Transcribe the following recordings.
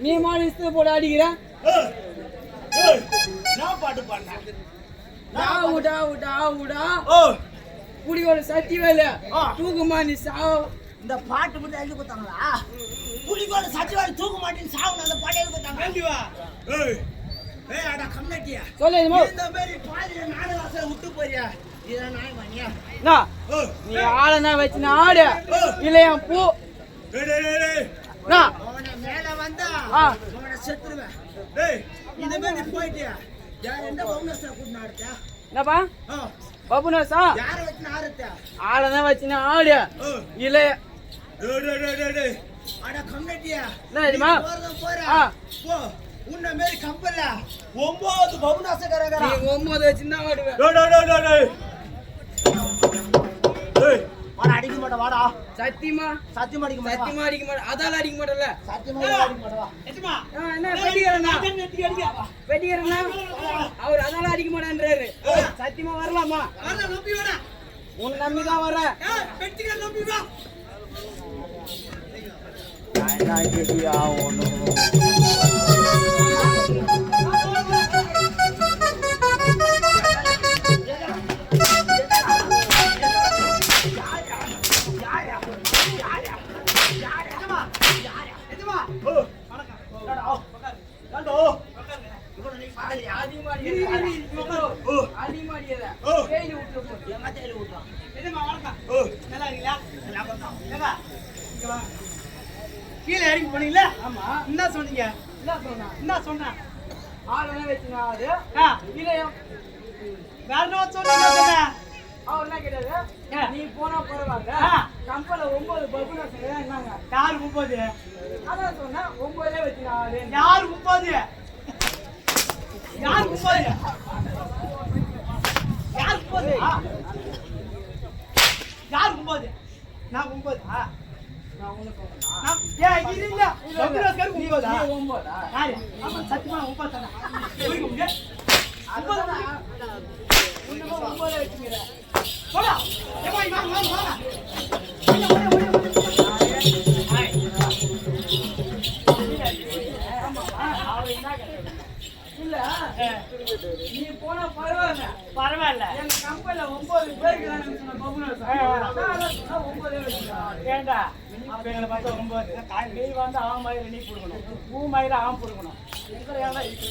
நீ மாடு இஸ்து போட்டு அடிக்கிற நான் பாட்டு பாடினேன் டாவு டாவு டாவு டா ஓ புடியோட சத்தி வேலை. தூக்குமா நீ சாவு இந்த பாட்டு மட்டும் எழுதி கொடுத்தாங்களா புலிகோட சச்சிவாடி தூக்க மாட்டேன்னு சாவு அந்த பாட்டு எழுதி கொடுத்தாங்க வேண்டிவா ஏய் ஏய் அடா கம்னட்டியா சொல்லு இந்த மாதிரி பாதியில நாலு வாசல் விட்டு போறியா நீ ஆளனா வச்சு ஆடு பூ. டேய் நான் அவனை மேல வந்தா செத்துருவேன் இந்த மாதிரி போயிட்டியா என்னப்பா ஆ. பபுனசா யாரை வச்சு ஆறுத்தியா ஆளனா வச்சு நான் ஆடு ஓ இல்லையா டேய். வாடா அடிக்க மாட்டா வாடா. சத்தியமா? சத்தியமா அடிக்க மாட்டா சத்தியமா அடிக்க மாட்டேன். அதால அடிக்க மாட்டேன்ல. சத்தியமா அடிக்க மாட்டா எத்துமா ஆ, என்ன வெட்டிக்கிறேன்னா வெட்டிக்கிறேன்னா அவர் அதால அடிக்க மாட்டேன்றாரு. சத்தியமா வரலாமா? வாடா நம்பி வாடா. உன்னை நம்பி தான் வரேன் ஏய் வெட்டிக்க நம்பி வா. எத்துமா கீழே இறங்கி போனீங்களா ஆமா என்ன சொன்னீங்க என்ன சொன்னா என்ன சொன்னேன் ஆளுனா வச்சு நான் ஆடு ஆ இல்லையா வேற என்ன சொன்னீங்க சொன்னேன் அவர் என்ன கேட்டாரு. நீ போனா பரவாயில்ல. கம்பல ஒன்பது சொல்லுங்க என்னங்க யார் அதான் ஒன்பதே வச்சு நான் ஆடு யார் முப்பது யார் முப்பது யார் முப்பது ஆ. யார் முப்பது நான் முப்பதா நான் ஒண்ணு சொல்றேன் நான் ஏன் இது இல்ல பப்ராஸ்கர் முப்பதா நீ ஒன்பதா யாரு ஆமா சத்தியமா யார் தானே நான் முப்பது சத்தியமா உன்னை ஒன்பதே வச்சுக்கிறேன் போடா. ஏமா வாங்க வாங்க வாங்க. இல்ல. நீ போனா பரவாயில்ல. பரவாயில்ல. எங்க கம்பெனில ஒன்பது பேருக்கு ஒன்பதே ஏண்டா? அப்ப எங்களை பார்த்தா ஒன்பது. நீ வந்து அவன் மயில நீ கொடுக்கணும் பூ மயில அவன் கொடுக்கணும் எங்களை ஏன்டா இருக்கு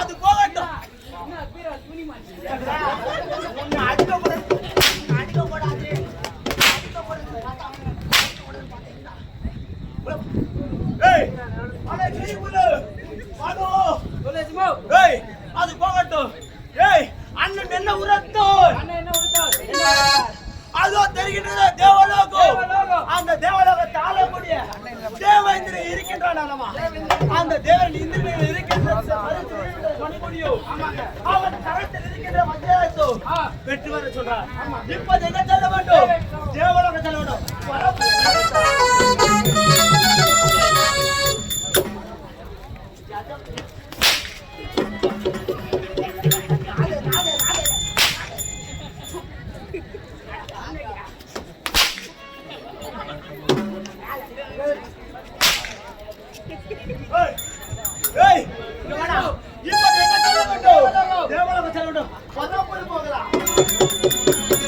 அது போகட்டும் என்ன பீரா துணி மாட்டி உன்னை அடிக்க கூடாது உன்னை அடிக்க கூடாது அடிக்க கூடாது பார்த்தா அவனை அடிக்க கூடாது பார்த்தீங்களா? ஏய் அட கிளிபுல்லு வாடோ சொல்லு சுமோ ஏய் அது போகட்டும். ஏய் அண்ணன் என்ன உரத்தோ அண்ணா என்ன விட்டார் அதோ தெரிகின்றது தேவலோகம். அந்த தேவலோகத்தை ஆளக்கூடிய தேவேந்திரன் இருக்கின்றான் அல்லவா அந்த தேவன் இந்திரன் இருக்கின்ற அவன் கரத்தில் இருக்கின்ற மத்தியாசோ. வெற்றி வர சொல்றான் இப்போது எங்க செல்ல இருக்கட்டும் போகலாம்